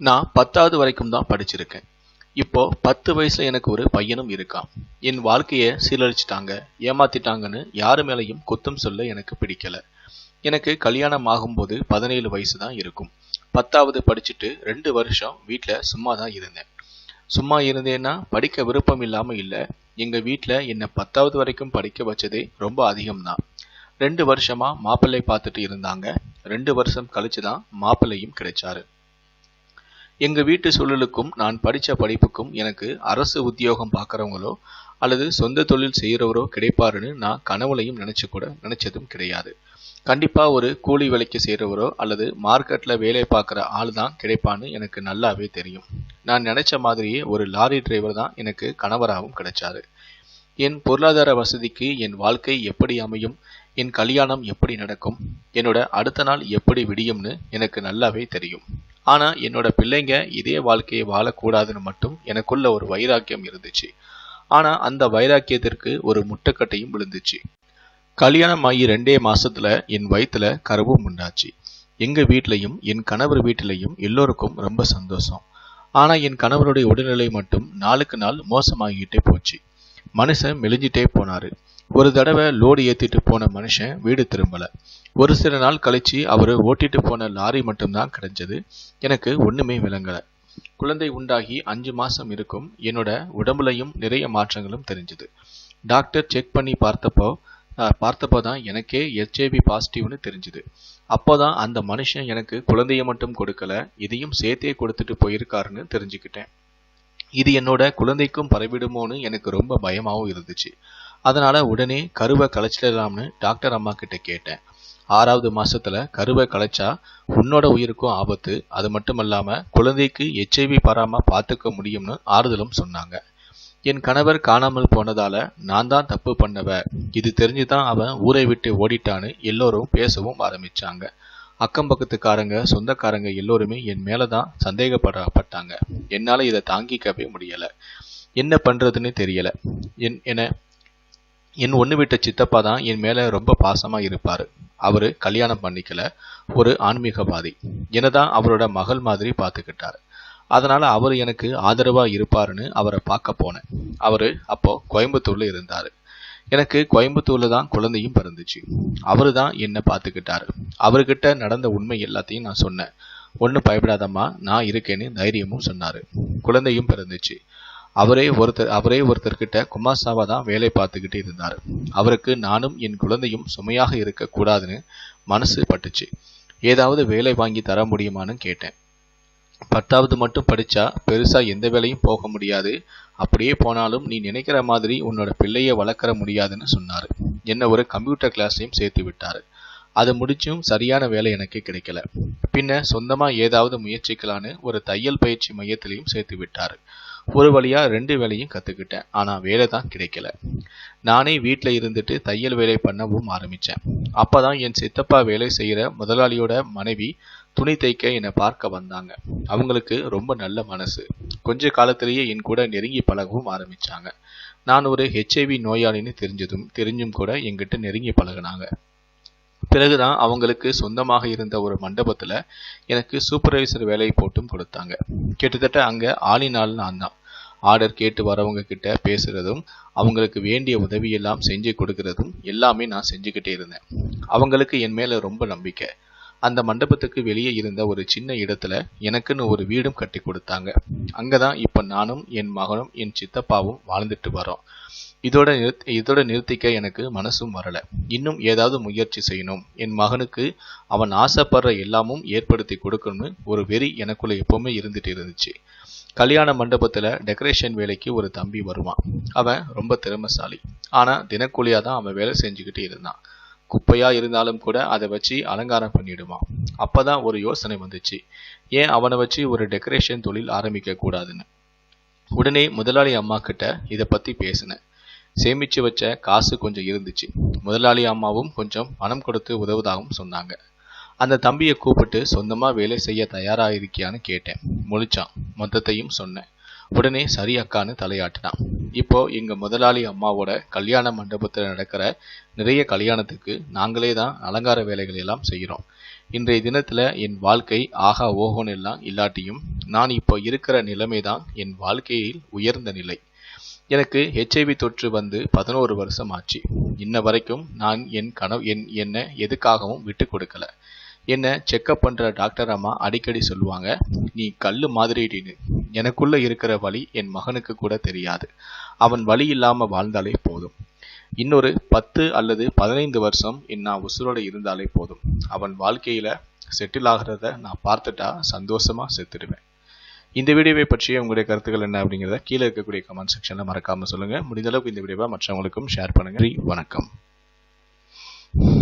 நான் பத்தாவது வரைக்கும் தான் படிச்சிருக்கேன். இப்போ பத்து வயசுல எனக்கு ஒரு பையனும் இருக்கான் என் வாழ்க்கையை சீரழிச்சிட்டாங்க ஏமாத்திட்டாங்கன்னு யாரு மேலையும் குத்தம் சொல்ல எனக்கு பிடிக்கல. எனக்கு கல்யாணம் ஆகும்போது பதினேழு வயசு தான் இருக்கும். பத்தாவது படிச்சுட்டு ரெண்டு வருஷம் வீட்டில் சும்மா தான் இருந்தேன். சும்மா இருந்தேன்னா படிக்க விருப்பம் இல்லாமல் இல்லை. எங்கள் வீட்டில் என்னை பத்தாவது வரைக்கும் படிக்க வச்சதே ரொம்ப அதிகம்தான் ரெண்டு வருஷமாக மாப்பிள்ளை பார்த்துட்டு இருந்தாங்க. ரெண்டு வருஷம் கழிச்சு தான் மாப்பிள்ளையும் கிடைச்சாரு. எங்க வீட்டு சூழலுக்கும் நான் படித்த படிப்புக்கும் எனக்கு அரசு உத்தியோகம் பார்க்குறவங்களோ அல்லது சொந்த தொழில் செய்கிறவரோ கிடைப்பாருன்னு நான் கனவுலையும் நினச்சி கூட நினச்சதும் கிடையாது. கண்டிப்பாக ஒரு கூலி வேலைக்கு செய்கிறவரோ அல்லது மார்க்கெட்டில் வேலை பார்க்குற ஆள் தான் கிடைப்பான்னு எனக்கு நல்லாவே தெரியும். நான் நினச்ச மாதிரியே ஒரு லாரி டிரைவர் தான் எனக்கு கணவராகவும் கிடைச்சாரு. என் பொருளாதார வசதிக்கு என் வாழ்க்கை எப்படி அமையும்? என் கல்யாணம் எப்படி நடக்கும்? என்னோட அடுத்த நாள் எப்படி விடியும்னு எனக்கு நல்லாவே தெரியும். ஆனால் என்னோட பிள்ளைங்க இதே வாழ்க்கையை வாழக்கூடாதுன்னு மட்டும் எனக்குள்ள ஒரு வைராக்கியம் இருந்துச்சு. ஆனால் அந்த வைராக்கியத்திற்கு ஒரு முட்டைக்கட்டையும் விழுந்துச்சு. கல்யாணம் ஆகி ரெண்டே மாசத்துல என் வயிற்றுல கருவும் உண்டாச்சு. எங்க வீட்லையும் என் கணவர் வீட்டிலையும் எல்லோருக்கும் ரொம்ப சந்தோஷம். ஆனா என் கணவருடைய உடல்நிலை மட்டும் நாளுக்கு நாள் மோசமாகிட்டே போச்சு. மனுஷன் மெலிஞ்சிட்டே போனாரு. ஒரு தடவை லோடு ஏற்றிட்டு போன மனுஷன் வீடு திரும்பல. ஒரு சில நாள் கழிச்சு அவர் ஓட்டிட்டு போன லாரி மட்டும்தான் கிடைச்சது எனக்கு ஒன்றுமே விளங்கலை. குழந்தை உண்டாகி அஞ்சு மாதம் இருக்கும். என்னோட உடம்புலையும் நிறைய மாற்றங்களும் தெரிஞ்சது. டாக்டர் செக் பண்ணி பார்த்தப்போ பார்த்தப்போ தான் எனக்கே ஹெச்ஐவி பாசிட்டிவ்னு தெரிஞ்சுது. அப்போதான் அந்த மனுஷன் எனக்கு குழந்தைய மட்டும் கொடுக்கல இதையும் சேர்த்தே கொடுத்துட்டு போயிருக்காருன்னு தெரிஞ்சுக்கிட்டேன். இது என்னோட குழந்தைக்கும் பரவிடுமோன்னு எனக்கு ரொம்ப பயமாகவும் இருந்துச்சு. அதனால் உடனே கருவை கலைச்சிடலாம்னு டாக்டர் அம்மா கிட்ட கேட்டேன். ஆறாவது மாதத்தில் கருவை கலைச்சா உன்னோட உயிருக்கும் ஆபத்து. அது மட்டும் இல்லாமல் குழந்தைக்கு எச்ஐவி பராமல் பார்த்துக்க முடியும்னு ஆறுதலும் சொன்னாங்க. என் கணவர் காணாமல் போனதால நான் தான் தப்பு பண்ணவ. இது தெரிஞ்சு தான் அவன் ஊரை விட்டு ஓடிட்டான்னு எல்லோரும் பேசவும் ஆரம்பிச்சாங்க. அக்கம் பக்கத்துக்காரங்க சொந்தக்காரங்க எல்லோருமே என் மேலே தான் சந்தேகப்படப்பட்டாங்க. என்னால் இதை தாங்கிக்கவே முடியலை. என்ன பண்ணுறதுன்னு தெரியலை. என் என என் ஒன்று விட்ட சித்தப்பா தான் என் மேலே ரொம்ப பாசமாக இருப்பார். அவர் கல்யாணம் பண்ணிக்கல. ஒரு ஆன்மீகவாதி. என்னதான் அவரோட மகள் மாதிரி பார்த்துக்கிட்டார் அதனால் அவர் எனக்கு ஆதரவாக இருப்பாருன்னு அவரை பார்க்க போனேன். அவர் அப்போது கோயம்புத்தூரில் இருந்தார். எனக்கு கோயம்புத்தூரில் தான் குழந்தையும் பிறந்துச்சு. அவர் தான் என்னை பார்த்துக்கிட்டாரு அவர்கிட்ட நடந்த உண்மை எல்லாத்தையும் நான் சொன்னேன். ஒன்றும் பயப்படாதம்மா நான் இருக்கேன்னு தைரியமும் சொன்னார். குழந்தையும் பிறந்துச்சு. அவரே ஒருத்தர் அவரே ஒருத்தர்கிட்ட குமாசாவா தான் வேலை பார்த்துக்கிட்டு இருந்தார். அவருக்கு நானும் என் குழந்தையும் சுமையாக இருக்க கூடாதுன்னு மனசு பட்டுச்சு. ஏதாவது வேலை வாங்கி தர முடியுமான்னு கேட்டேன். பத்தாவது மட்டும் படிச்சா பெருசா எந்த வேலையும் போக முடியாது. அப்படியே போனாலும் நீ நினைக்கிற மாதிரி உன்னோட பிள்ளைய வளர்க்கற முடியாதுன்னு சொன்னார். என்ன ஒரு கம்ப்யூட்டர் கிளாஸையும் சேர்த்து விட்டாரு. அது முடிச்சும் சரியான வேலை எனக்கு கிடைக்கல. பின்ன சொந்தமா ஏதாவது முயற்சிக்கலான்னு ஒரு தையல் பயிற்சி மையத்திலையும் சேர்த்து விட்டாரு. ஒரு வழியாக ரெண்டு வேலையும் கற்றுக்கிட்டேன் ஆனால் வேலை தான் கிடைக்கல. நானே வீட்டில் இருந்துட்டு தையல் வேலை பண்ணவும் ஆரம்பித்தேன் அப்போ தான் என் சித்தப்பா வேலை செய்கிற முதலாளியோட மனைவி துணி தைக்க என்னை பார்க்க வந்தாங்க. அவங்களுக்கு ரொம்ப நல்ல மனசு. கொஞ்ச காலத்திலேயே என் கூட நெருங்கி பழகவும் ஆரம்பிச்சாங்க. நான் ஒரு ஹெச்ஐவி நோயாளின்னு தெரிஞ்சதும் தெரிஞ்சும் கூட என்கிட்ட நெருங்கி பழகுனாங்க. பிறகுதான் அவங்களுக்கு சொந்தமாக இருந்த ஒரு மண்டபத்தில் எனக்கு சூப்பர்வைசர் வேலையை போட்டும் கொடுத்தாங்க. கிட்டத்தட்ட அங்கே ஆளினால் நான் தான். ஆர்டர் கேட்டு வரவங்க கிட்ட பேசுகிறதும் அவங்களுக்கு வேண்டிய உதவியெல்லாம் செஞ்சு கொடுக்கறதும் எல்லாமே நான் செஞ்சுக்கிட்டே இருந்தேன். அவங்களுக்கு என் மேலே ரொம்ப நம்பிக்கை. அந்த மண்டபத்துக்கு வெளியே இருந்த ஒரு சின்ன இடத்துல எனக்குன்னு ஒரு வீடும் கட்டி கொடுத்தாங்க. அங்கதான் இப்ப நானும் என் மகனும் என் சித்தப்பாவும் வாழ்ந்துட்டு வரோம். இதோட நிறுத் இதோட நிறுத்திக்க எனக்கு மனசும் வரல. இன்னும் ஏதாவது முயற்சி செய்யணும். என் மகனுக்கு அவன் ஆசைப்படுற எல்லாமும் ஏற்படுத்தி கொடுக்கணும்னு ஒரு வெறி எனக்குள்ள எப்பவுமே இருந்துட்டு இருந்துச்சு. கல்யாண மண்டபத்துல டெக்கரேஷன் வேலைக்கு ஒரு தம்பி வருவான். அவன் ரொம்ப திறமைசாலி. ஆனா தினக்கூலியா தான் அவன் வேலை செஞ்சுக்கிட்டு இருந்தான். குப்பையா இருந்தாலும் கூட அதை வச்சு அலங்காரம் பண்ணிடுவான் அப்பதான் ஒரு யோசனை வந்துச்சு. ஏன் அவனை வச்சு ஒரு டெக்கரேஷன் தொழில் ஆரம்பிக்க கூடாதுன்னு? உடனே முதலாளி அம்மா கிட்ட இதை பத்தி பேசினேன். சேமிச்சு வச்ச காசு கொஞ்சம் இருந்துச்சு. முதலாளி அம்மாவும் கொஞ்சம் பணம் கொடுத்து உதவுதாகவும் சொன்னாங்க. அந்த தம்பியை கூப்பிட்டு சொந்தமா வேலை செய்ய தயாரா இருக்கியான்னு கேட்டேன். முழிச்சான். மொத்தத்தையும் சொன்னேன். உடனே சரி அக்கான்னு தலையாட்டினான். இப்போ எங்க முதலாளி அம்மாவோட கல்யாண மண்டபத்தில் நடக்கிற நிறைய கல்யாணத்துக்கு நாங்களே தான் அலங்கார வேலைகள் எல்லாம் செய்கிறோம் இன்றைய தினத்துல என் வாழ்க்கை ஆகா ஓஹோன்னு எல்லாம் இல்லாட்டியும் நான் இப்போ இருக்கிற நிலைமை தான் என் வாழ்க்கையில் உயர்ந்த நிலை. எனக்கு ஹெச்ஐவி தொற்று வந்து பதினோரு வருஷம் ஆச்சு. இன்ன வரைக்கும் நான் என் கனவு என் என்னை எதுக்காகவும் விட்டு கொடுக்கல. என்னை செக்கப் பண்ணுற டாக்டர் அம்மா அடிக்கடி சொல்லுவாங்க நீ கல் மாதிரிடின்னு. எனக்குள்ள இருக்கிற வழி என் மகனுக்கு கூட தெரியாது. அவன் வழி இல்லாமல் வாழ்ந்தாலே போதும். இன்னொரு பத்து அல்லது பதினைந்து வருஷம் நான் உசுரோட இருந்தாலே போதும். அவன் வாழ்க்கையில் செட்டில் ஆகிறத நான் பார்த்துட்டா சந்தோஷமாக செத்துடுவேன். இந்த வீடியோவை பற்றிய உங்களுடைய கருத்துக்கள் என்ன அப்படிங்கிறத கீழே இருக்கக்கூடிய கமெண்ட் செக்ஷனில் மறக்காமல் சொல்லுங்கள் முடிந்தளவுக்கு இந்த வீடியோவை மற்றவங்களுக்கும் ஷேர் பண்ணுங்கள் வணக்கம்.